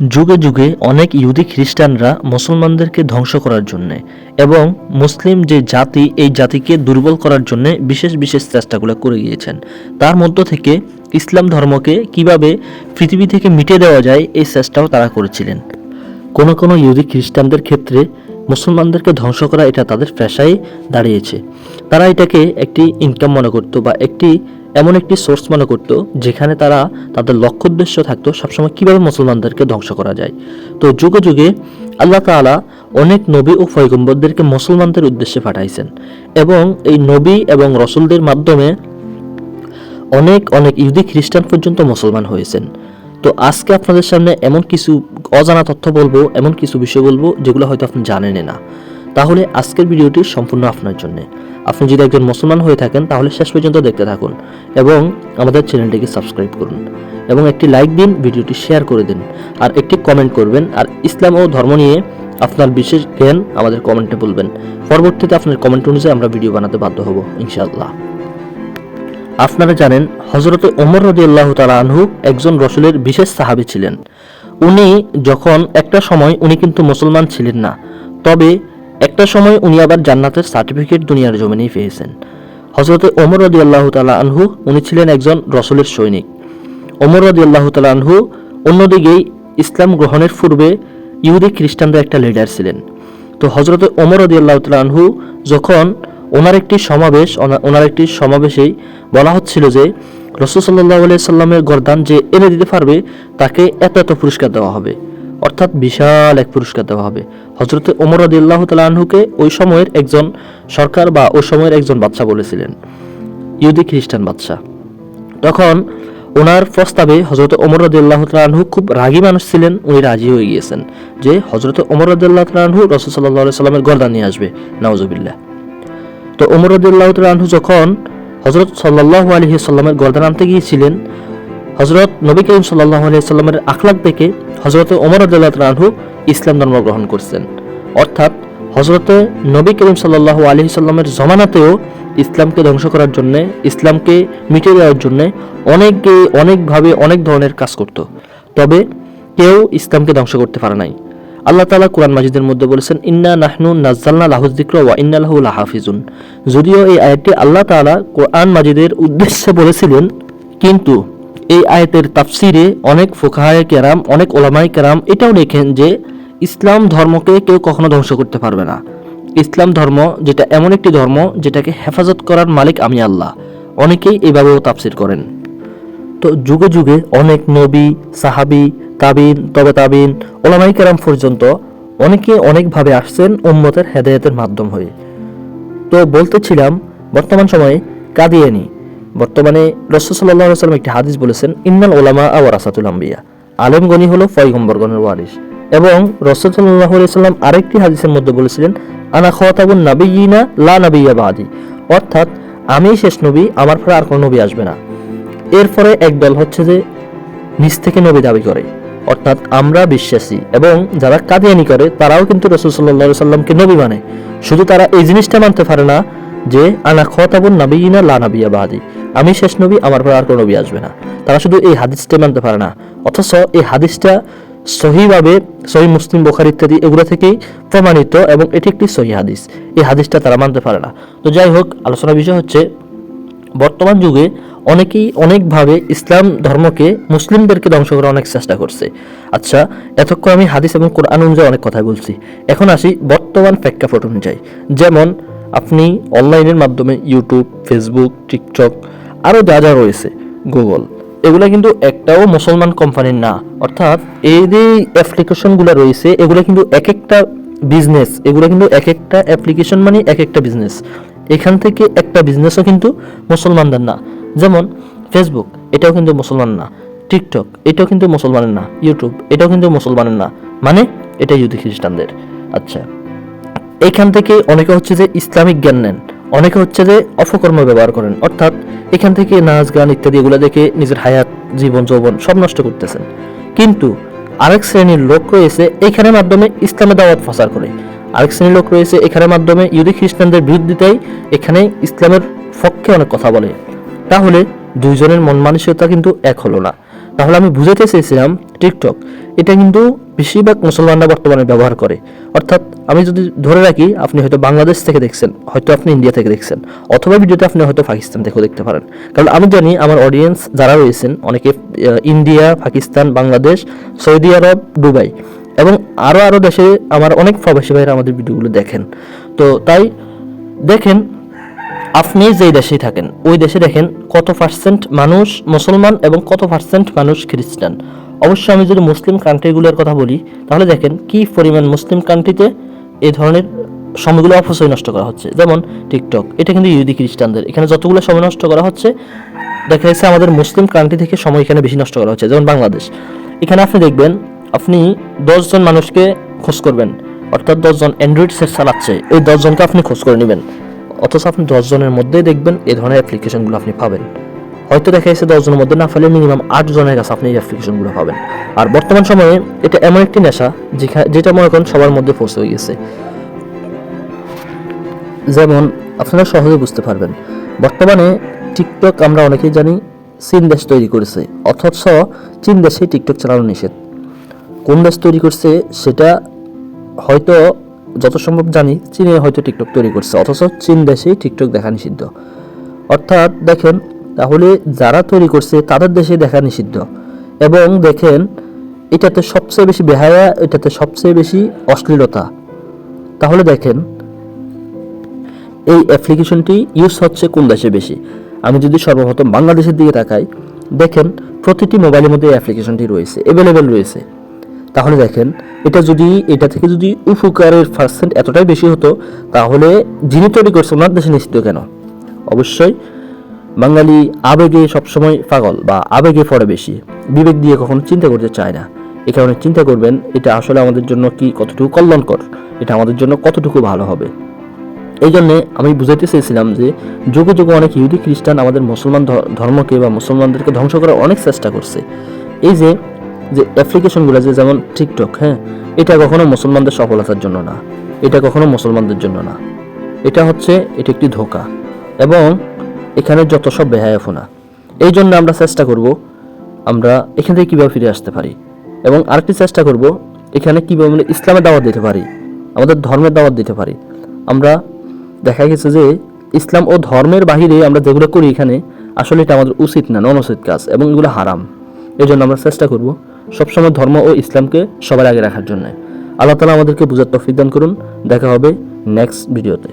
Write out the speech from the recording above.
যুগে যুগে অনেক ইহুদি খ্রিস্টানরা মুসলমানদেরকে ধ্বংস করার জন্য এবং মুসলিম যে জাতি, এই জাতিকে দুর্বল করার জন্য বিশেষ বিশেষ চেষ্টাগুলো করে গিয়েছেন। তার মধ্য থেকে ইসলাম ধর্মকে কীভাবে পৃথিবী থেকে মিটে দেওয়া যায়, এই চেষ্টাও তারা করেছিলেন। কোনো কোনো ইহুদি খ্রিস্টানদের ক্ষেত্রে মুসলমানদেরকে ধ্বংস করা এটা তাদের পেশায় দাঁড়িয়েছে। তারা এটাকে একটি ইনকাম মনে করতো বা একটি এমন একটি সোর্স মনে করতো, যেখানে তারা তাদের লক্ষ্য উদ্দেশ্য থাকতো সবসময় কীভাবে মুসলমানদেরকে ধ্বংস করা যায়। তো যুগে যুগে আল্লাহ তাআলা অনেক নবী ও ফয়গম্বরদেরকে মুসলমানদের উদ্দেশ্যে পাঠাইছেন এবং এই নবী এবং রসুলদের মাধ্যমে অনেক অনেক ইহুদি খ্রিস্টান পর্যন্ত মুসলমান হয়েছেন। তো আজকে আপনাদের সামনে এমন কিছু অজানা তথ্য বলব, এমন কিছু বিষয় বলব, যেগুলো হয়তো আপনি জানেন না। তাহলে আজকের ভিডিওটি সম্পূর্ণ আপনার জন্য। আপনি যদি একজন মুসলমান হয়ে থাকেন, তাহলে শেষ পর্যন্ত দেখতে থাকুন এবং আমাদের চ্যানেলটিকে সাবস্ক্রাইব করুন এবং একটি লাইক দিন, ভিডিওটি শেয়ার করে দিন আর একটি কমেন্ট করবেন আর ইসলাম ও ধর্ম নিয়ে আপনার বিশেষ জ্ঞান আমাদের কমেন্টে বলবেন। পরবর্তীতে আপনার কমেন্ট অনুযায়ী আমরা ভিডিও বানাতে বাধ্য হব, ইনশাআল্লাহ। আপনারা জানেন হজরত ওমর রদি আল্লাহ আনহু একজন রসুলের বিশেষ সাহাবি ছিলেন। উনি যখন একটা সময় উনি কিন্তু মুসলমান ছিলেন না, তবে একটা সময় উনি আবার জান্নাতের সার্টিফিকেট দুনিয়ার জমিনেই পেয়েছেন। হজরতে ওমর রদি আল্লাহ তালা আনহু, উনি ছিলেন একজন রসুলের সৈনিক। ওমর রদি আল্লাহ তালা আনহু অন্যদিকেই ইসলাম গ্রহণের পূর্বে ইহুদি খ্রিস্টানদের একটা লিডার ছিলেন। তো হজরত ওমর রদি আল্লাহ তালা আনহু যখন ওনার একটি সমাবেশ, ওনা- ওনার একটি সমাবেশেই বলা হচ্ছিল যে, রসুল সাল্লাহ আলিয়া সাল্লামের গরদান যে এনে দিতে পারবে, তাকে এত এত পুরস্কার দেওয়া হবে। অর্থাৎ বিশাল এক পুরস্কার দেওয়া হবে। হজরত ওমর রদিল্লাহ তালাহুকে ওই সময়ের একজন সরকার বা ওই সময়ের একজন বাদশা বলেছিলেন, ইহুদি খ্রিস্টান বাদশা তখন ওনার প্রস্তাবে হজরত ওমর রদুল্লাহ তালাহু খুব রাগী মানুষ ছিলেন, উনি রাজি হয়ে গিয়েছেন যে হজরত ওমর রদুল্লাহ তালাহু রসুল সাল্লাহ সাল্লামের গরদান নিয়ে আসবে নওয়াজবিল্লাহ তো ওমর রদুল্লাহ তালাহু যখন হজরত সাল্লাহ আলহি সাল্লামের গরদান আনতে গিয়েছিলেন হজরত নবী করিম সাল্লাহ আলহি সাল্লামের আখলাক দেখে হজরত ওমর রদুল্লাহ তালাহু ইসলাম ধর্ম গ্রহণ করছেন। অর্থাৎ হজরতে নবী করিম সাল্লাহ আলহি সাল্লামের জমানাতেও ইসলামকে ধ্বংস করার জন্য, ইসলামকে মিটিয়ে দেওয়ার জন্য অনেকে অনেকভাবে অনেক ধরনের কাজ করত। তবে কেউ ইসলামকে ধ্বংস করতে পারে নাই। আল্লাহ তালা কোরআন মাজিদের মধ্যে বলেছেন, ইন্না নাহনু নাজ্জালনা যিকর ওয়া ইন্না লাহু লাহাফিজুন। যদিও এই আয়াতটি আল্লাহ তাআলা কোরআন মাজিদের উদ্দেশ্যে বলেছিলেন, কিন্তু এই আয়াতের তাফসিরে অনেক ফোকাহায় কেরাম, অনেক ওলামাই কেরাম এটাও লেখেন যে ইসলাম ধর্মকে কেউ কখনো ধ্বংস করতে পারবে না। ইসলাম ধর্ম যেটা এমন একটি ধর্ম যেটাকে হেফাজত করার মালিক আমি আল্লাহ। অনেকেই এভাবেও তাফসির করেন। তো যুগে যুগে অনেক নবী, সাহাবি, তাবিন, তবে তাবিন ওলামাই কেরাম পর্যন্ত অনেকে অনেকভাবে আসছেন উম্মতের হেদায়েতের মাধ্যম হয়ে। তো বলতেছিলাম, বর্তমান সময়ে কাদিয়ানি বর্তমানে রসুল সাল্লাহ সাল্লাম একটি হাদিস বলেছেন, ইন্নাল ওলামা আওয়ার আসাতুল আম্বিয়া। আলেমগনি হলো ফয়গম্বরগণের ওয়ারিস। এবং রসুল সাল্লাহ সাল্লাম আরেকটি হাদিসের মধ্যে বলেছিলেন, আনা খতাবুন নাবিয়িনা লা নাবিয়া বাদি। অর্থাৎ, আমি শেষ নবী, আমার পরে আর কোনো নবী আসবে না। এরপরে একদল হচ্ছে যে নিজ থেকে নবী দাবি করে। অর্থাৎ, আমরা বিশ্বাসী এবং যারা কাদিয়ানি করে, তারাও কিন্তু রসুল সাল্লাহ সাল্লামকে নবী মানে। শুধু তারা এই জিনিসটা মানতে পারে না যে, আনা খতাবুন নাবিয়িনা লা নাবিয়া বাদি। আমি শেষ নবী, আমার পর আর কোনো নবী আসবে না। তারা শুধু এই হাদিসটা মানতে পারে না। অথচ এই হাদিসটা সহিভাবে, সহি মুসলিম বোখার ইত্যাদি এগুলো থেকেই প্রমাণিত এবং এটি একটি সহি হাদিস। এই হাদিসটা তারা মানতে পারে না। তো যাই হোক, আলোচনার বিষয় হচ্ছে, বর্তমান যুগে অনেকেই অনেকভাবে ইসলাম ধর্মকে মুসলিমদেরকে ধ্বংস করার অনেক চেষ্টা করছে। আচ্ছা এতক্ষণ আমি হাদিস এবং কোরআন অনুযায়ী অনেক কথা বলছি। এখন আসি বর্তমান প্রেক্ষাপট অনুযায়ী। যেমন, আপনি অনলাইনের মাধ্যমে ইউটিউব, ফেসবুক, টিকটক আরও যা যা রয়েছে গুগল এগুলো কিন্তু একটাও মুসলমান কোম্পানির না। অর্থাৎ এই যে অ্যাপ্লিকেশনগুলো রয়েছে, এগুলো কিন্তু এক একটা বিজনেস এগুলো কিন্তু এক একটা অ্যাপ্লিকেশন মানে এক একটা বিজনেস এখান থেকে একটা বিজনেসও কিন্তু মুসলমানদের না। যেমন ফেসবুক এটাও কিন্তু মুসলমান না। টিকটক এটাও কিন্তু মুসলমানের না। ইউটিউব এটাও কিন্তু মুসলমানের না। মানে এটা ইহুদি খ্রিস্টানদের। আচ্ছা এখান থেকে অনেকে হচ্ছে যে ইসলামিক জ্ঞান নেন। অনেকে হচ্ছে যে অপকর্ম ব্যবহার করেন, অর্থাৎ এখান থেকে নাচ, গান ইত্যাদি এগুলো দেখে নিজের হায়াত, জীবন, যৌবন সব নষ্ট করতেছেন। কিন্তু আরেক শ্রেণির লোক রয়েছে, এখানের মাধ্যমে ইসলামে দাওয়াত প্রচার করে। আরেক শ্রেণির লোক রয়েছে, এখানের মাধ্যমে ইহুদি খ্রিস্টানদের বিরুদ্ধিতাই এখানে ইসলামের পক্ষে অনেক কথা বলে। তাহলে দুইজনের মন মানসিকতা কিন্তু এক হলো না। তাহলে আমি বুঝাতে চেয়েছিলাম টিকটক, এটা কিন্তু বেশিরভাগ মুসলমানরা বর্তমানে ব্যবহার করে। অর্থাৎ আমি যদি ধরে রাখি, আপনি হয়তো বাংলাদেশ থেকে দেখছেন, হয়তো আপনি ইন্ডিয়া থেকে দেখছেন, অথবা ভিডিওতে আপনি হয়তো পাকিস্তান থেকেও দেখতে পারেন। কারণ আমি জানি আমার অডিয়েন্স যারা রয়েছেন, অনেকে ইন্ডিয়া, পাকিস্তান, বাংলাদেশ, সৌদি আরব, দুবাই এবং আরও আরও দেশে আমার অনেক প্রবাসী ভাইরা আমাদের ভিডিওগুলো দেখেন। তো তাই দেখেন আপনি যেই দেশেই থাকেন, ওই দেশে দেখেন কত পার্সেন্ট মানুষ মুসলমান এবং কত পার্সেন্ট মানুষ খ্রিস্টান। অবশ্যই আমি যদি মুসলিম কান্ট্রিগুলোর কথা বলি, তাহলে দেখেন কি পরিমাণ মুসলিম কান্ট্রিতে এই ধরনের সময়গুলো অপচয় নষ্ট করা হচ্ছে। যেমন টিকটক, এটা কিন্তু ইহুদি খ্রিস্টানদের। এখানে যতগুলো সময় নষ্ট করা হচ্ছে, দেখা যাচ্ছে আমাদের মুসলিম কান্ট্রি থেকে সময় এখানে বেশি নষ্ট করা হচ্ছে, যেমন বাংলাদেশ। এখানে আপনি দেখবেন, আপনি দশজন মানুষকে খোঁজ করবেন, অর্থাৎ দশজন অ্যান্ড্রয়েড সেট চালাচ্ছে, এই দশজনকে আপনি খোঁজ করে নেবেন। অথচ আপনি দশজনের মধ্যেই দেখবেন এই ধরনের অ্যাপ্লিকেশনগুলো আপনি পাবেন। হয়তো দেখা যাচ্ছে দশজনের মধ্যে না ফেলে মিনিমাম আট জনের কাছে আপনি এই অ্যাপ্লিকেশনগুলো পাবেন। আর বর্তমান সময়ে এটা এমন একটি নেশা যেখা- যেটা মনে করেন সবার মধ্যে পৌঁছে হয়ে গেছে। যেমন আপনারা সহজে বুঝতে পারবেন, বর্তমানে টিকটক আমরা অনেকেই জানি চীন দেশ তৈরি করেছে, অথচ চীন দেশে টিকটক চালানো নিষেধ। কোন দেশ তৈরি করছে সেটা হয়তো যত সম্ভব জানি, চীনে হয়তো টিকটক তৈরি করছে, অথচ চীন দেশেই টিকটক দেখা নিষিদ্ধ। অর্থাৎ দেখেন, তাহলে যারা তৈরি করছে, তাদের দেশে দেখা নিষিদ্ধ। এবং দেখেন, এটাতে সবচেয়ে বেশি বেহায়া, এটাতে সবচেয়ে বেশি অশ্লীলতা। তাহলে দেখেন, এই অ্যাপ্লিকেশনটি ইউজ হচ্ছে কোন দেশে বেশি? আমি যদি সর্বপ্রথম বাংলাদেশের দিকে তাকাই, দেখেন, প্রতিটি মোবাইলের মধ্যে এই অ্যাপ্লিকেশনটি রয়েছে অ্যাভেলেবেল রয়েছে। তাহলে দেখেন, এটা যদি, এটা থেকে যদি উপকারের পার্সেন্ট এতটাই বেশি হতো, তাহলে যিনি তৈরি করছে ওনার দেশে নিষিদ্ধ কেন? অবশ্যই বাঙালি আবেগে সবসময় পাগল বা আবেগে পড়ে বেশি। বিবেক দিয়ে কখনো চিন্তা করতে চায় না। এ কারণে চিন্তা করবেন, এটা আসলে আমাদের জন্য কি কতটুকু কল্যাণকর? এটা আমাদের জন্য কতটুকু ভালো হবে? এই জন্যে আমি বুঝাইতে চেয়েছিলাম যে, যুগে যুগে অনেক ইহুদি খ্রিস্টান আমাদের মুসলমান ধর্মকে বা মুসলমানদেরকে ধ্বংস করার অনেক চেষ্টা করছে। এই যে যে অ্যাপ্লিকেশনগুলো যে যেমন টিকটক হ্যাঁ এটা কখনো মুসলমানদের সফলতার জন্য না। এটা কখনো মুসলমানদের জন্য না। এটা হচ্ছে, এটা একটি ধোকা। এবং এখানে যত সব বেহায়াফোনা এই জন্য আমরা চেষ্টা করব আমরা এখান থেকে কীভাবে ফিরে আসতে পারি। এবং আরেকটি চেষ্টা করব এখানে কীভাবে আমরা ইসলামের দাওয়াত দিতে পারি। আমাদের ধর্মের দাওয়াত দিতে পারি। আমরা দেখা গেছে যে ইসলাম ও ধর্মের বাহিরে আমরা যেগুলো করি এখানে, আসলে এটা আমাদের উচিত না অনুচিত কাজ। এবং এগুলো হারাম। এই জন্য আমরা চেষ্টা করব সবসময় ধর্ম ও ইসলামকে সবার আগে রাখার জন্য। আল্লাহ তালা আমাদেরকে বুঝার তফিক দান করুন। দেখা হবে নেক্সট ভিডিওতে